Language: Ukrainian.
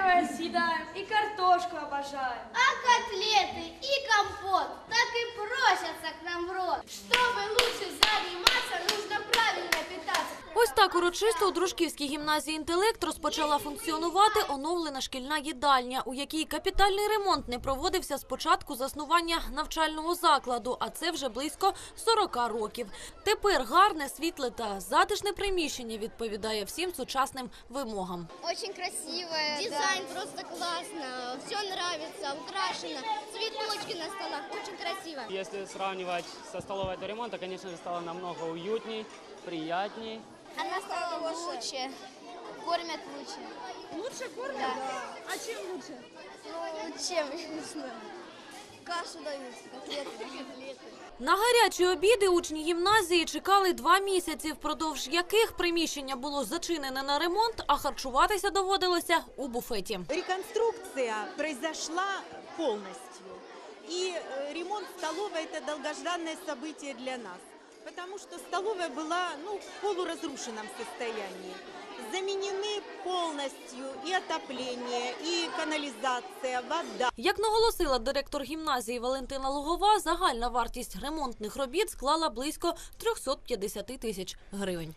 первое съедаем и картошку обожаем. А котлеты и компот так и просятся к нам в рот. Чтобы лучше заниматься, нужно правильно питаться. Ось так урочисто у Дружківській гімназії інтелект розпочала функціонувати оновлена шкільна їдальня, у якій капітальний ремонт не проводився з початку заснування навчального закладу, а це вже близько 40 років. Тепер гарне, світле та затишне приміщення відповідає всім сучасним вимогам. Очень красивое. Дизайн просто классно. Все нравится, украшено. Цветочки на столах. Очень красиво. Если сравнивать со столовой до ремонта, конечно стало намного уютней, приятней. Она стала лучше. Кормят лучше. Лучше кормят? Да. А чем лучше? Ну, чем, я не знаю. Кашу дают, котлеты. котлеты. На гарячі обіди учні гімназії чекали два місяці, впродовж яких приміщення було зачинене на ремонт, а харчуватися доводилося у буфеті. Реконструкция произошла полностью. И э, ремонт столовой – это долгожданное событие для нас. Потому что столовая была ну, в полуразрушенном состоянии. Замінені повністю і отоплення, і каналізація, вода. Як наголосила директор гімназії Валентина Лугова, загальна вартість ремонтних робіт склала близько 350 тисяч гривень.